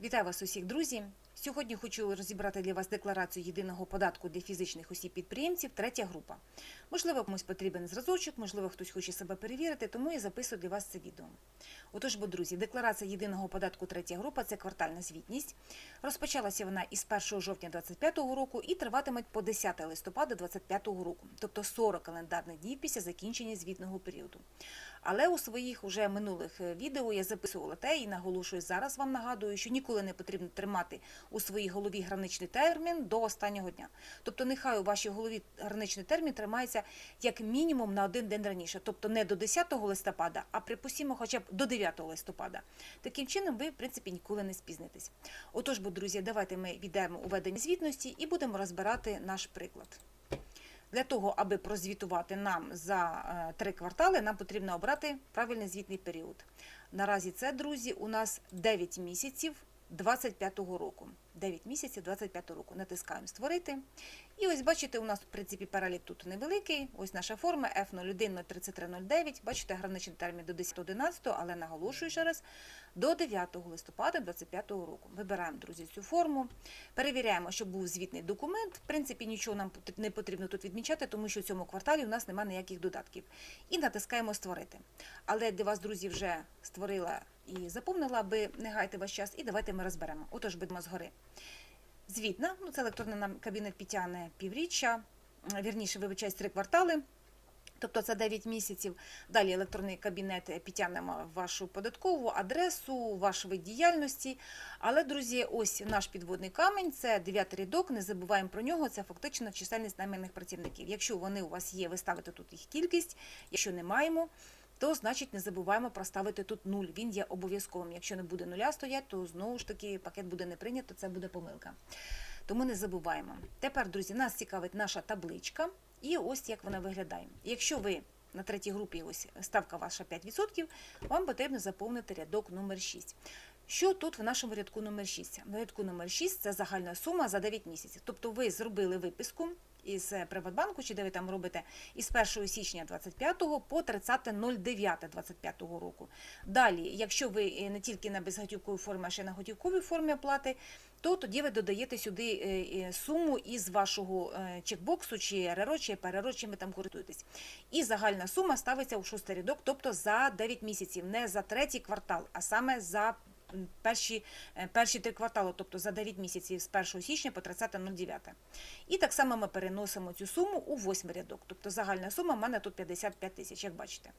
Вітаю вас усіх, друзі! Сьогодні хочу розібрати для вас декларацію єдиного податку для фізичних осіб-підприємців, третя група. Можливо, комусь потрібен зразочок, можливо, хтось хоче себе перевірити, тому я записую для вас це відео. Отож, бо, друзі, декларація єдиного податку третя група це квартальна звітність. Розпочалася вона із 1 жовтня 2025 року і триватиме по 10 листопада 2025 року, тобто 40 календарних днів після закінчення звітного періоду. Але у своїх уже минулих е, відео я записувала те і наголошую зараз вам нагадую, що ніколи не потрібно тримати у своїй голові граничний термін до останнього дня. Тобто, нехай у вашій голові граничний термін тримається як мінімум на один день раніше, тобто не до 10 листопада, а припустимо, хоча б до 9 листопада. Таким чином, ви, в принципі, ніколи не спізнитесь. Отож, бо, друзі, давайте ми віддаємо у ведення звітності і будемо розбирати наш приклад. Для того, аби прозвітувати нам за е, три квартали, нам потрібно обрати правильний звітний період. Наразі це, друзі, у нас 9 місяців 25-го року. 9 місяців 25 року. Натискаємо створити. І ось бачите, у нас в принципі перелік тут невеликий. Ось наша форма F01 03309. Бачите, граничний термін до 10.11, але наголошую ще раз, до 9 листопада 25 року. Вибираємо, друзі, цю форму. Перевіряємо, щоб був звітний документ. В принципі, нічого нам не потрібно тут відмічати, тому що в цьому кварталі у нас немає ніяких додатків. І натискаємо створити. Але для вас, друзі, вже створила і заповнила, аби не гайте ваш час, і давайте ми розберемо. Отож, будемо згори. Звітна, ну це електронний нам кабінет підтягне півріччя, е, вірніше, вибачаюсь, три квартали. Тобто це 9 місяців. Далі електронний кабінет підтягнемо вашу податкову адресу, ваш вид діяльності. Але, друзі, ось наш підводний камінь це 9 рядок. Не забуваємо про нього. Це фактично чисельність найманих працівників. Якщо вони у вас є, ви ставите тут їх кількість. Якщо не маємо, то значить не забуваємо проставити тут нуль. Він є обов'язковим. Якщо не буде нуля стоять, то знову ж таки пакет буде не прийнято, це буде помилка. Тому не забуваємо. Тепер, друзі, нас цікавить наша табличка. І ось як вона виглядає. Якщо ви на третій групі ось ставка ваша 5%, вам потрібно заповнити рядок номер 6. Що тут в нашому рядку номер 6? На рядку номер 6 це загальна сума за 9 місяців. Тобто ви зробили виписку із Приватбанку, чи де ви там робите, із 1 січня 25 по 30.09 25 року. Далі, якщо ви не тільки на безготівковій формі, а ще на готівковій формі оплати, то тоді ви додаєте сюди е, суму із вашого е, чекбоксу, чи РРО, чи ПРРО, чим ви там користуєтесь. І загальна сума ставиться у шостий рядок, тобто за 9 місяців, не за третій квартал, а саме за перші, е, перші три квартали, тобто за 9 місяців з 1 січня по 30.09. І так само ми переносимо цю суму у восьмий рядок, тобто загальна сума в мене тут 55 тисяч, як бачите.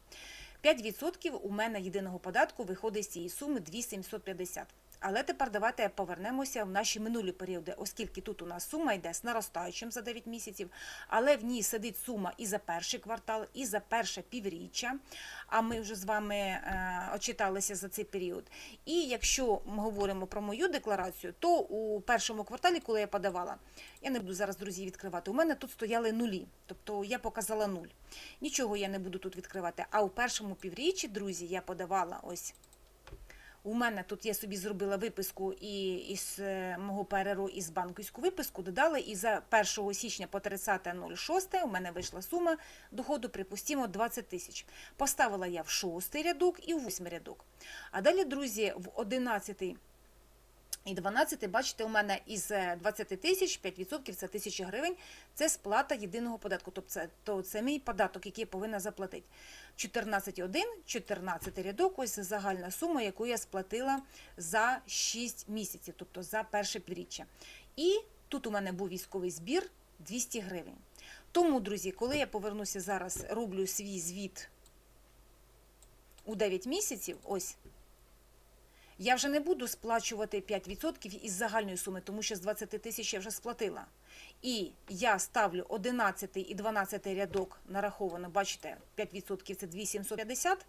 5% у мене єдиного податку виходить з цієї суми 2750. Але тепер давайте повернемося в наші минулі періоди, оскільки тут у нас сума йде з наростаючим за 9 місяців, але в ній сидить сума і за перший квартал, і за перше півріччя. А ми вже з вами е, очиталися за цей період. І якщо ми говоримо про мою декларацію, то у першому кварталі, коли я подавала, я не буду зараз, друзі, відкривати. У мене тут стояли нулі, тобто я показала нуль. Нічого я не буду тут відкривати. А у першому півріччі, друзі, я подавала ось. У мене тут я собі зробила виписку і із е, мого переру із банківську виписку додала, і за 1 січня по 30.06 у мене вийшла сума доходу, припустимо, 20 тисяч. Поставила я в шостий рядок і в восьмий рядок. А далі, друзі, в 11 і 12, бачите, у мене із 20 тисяч 5% це 1000 гривень. Це сплата єдиного податку. Тобто це, то це мій податок, який я повинна заплатити. 14,1, 14 рядок, ось загальна сума, яку я сплатила за 6 місяців, тобто за перше півріччя. І тут у мене був військовий збір 200 гривень. Тому, друзі, коли я повернуся зараз, роблю свій звіт у 9 місяців, ось я вже не буду сплачувати 5% із загальної суми, тому що з 20 тисяч я вже сплатила. І я ставлю 11 і 12 рядок нараховано, бачите, 5% це 2750.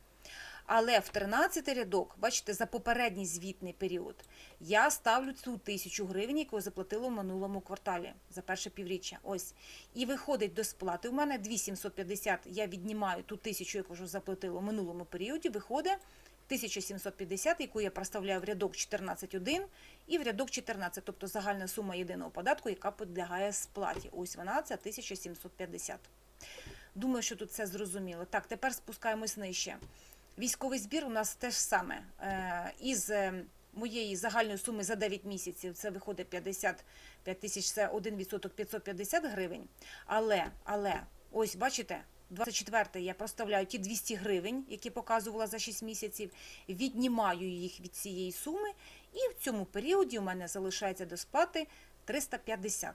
Але в 13 рядок, бачите, за попередній звітний період, я ставлю цю тисячу гривень, яку заплатила в минулому кварталі за перше півріччя. Ось. І виходить до сплати. У мене 2750, я віднімаю ту тисячу, яку вже заплатила в минулому періоді, виходить 1750, яку я проставляю в рядок 14.1 і в рядок 14, тобто загальна сума єдиного податку, яка підлягає сплаті. Ось вона, це 1750. Думаю, що тут все зрозуміло. Так, тепер спускаємось нижче. Військовий збір у нас теж саме. Е, Із моєї загальної суми за 9 місяців це виходить 55 тисяч, це 1% 550 гривень. Але, але, ось бачите, 24 я проставляю ті 200 гривень, які показувала за 6 місяців, віднімаю їх від цієї суми, і в цьому періоді у мене залишається до сплати 350.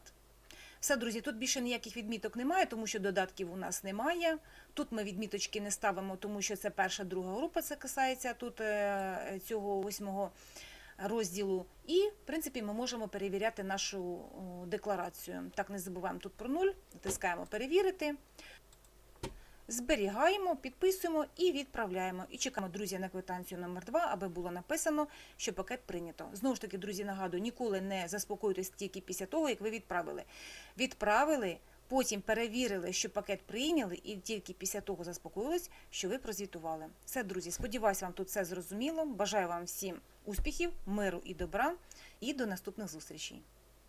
Все, друзі, тут більше ніяких відміток немає, тому що додатків у нас немає. Тут ми відміточки не ставимо, тому що це перша, друга група, це касається тут е, цього восьмого розділу. І, в принципі, ми можемо перевіряти нашу декларацію. Так, не забуваємо тут про нуль, натискаємо перевірити. Зберігаємо, підписуємо і відправляємо. І чекаємо, друзі, на квитанцію номер 2 аби було написано, що пакет прийнято. Знову ж таки, друзі, нагадую, ніколи не заспокоюйтесь тільки після того, як ви відправили. Відправили, потім перевірили, що пакет прийняли, і тільки після того заспокоїлись, що ви прозвітували. Все, друзі, сподіваюся, вам тут все зрозуміло. Бажаю вам всім успіхів, миру і добра, і до наступних зустрічей.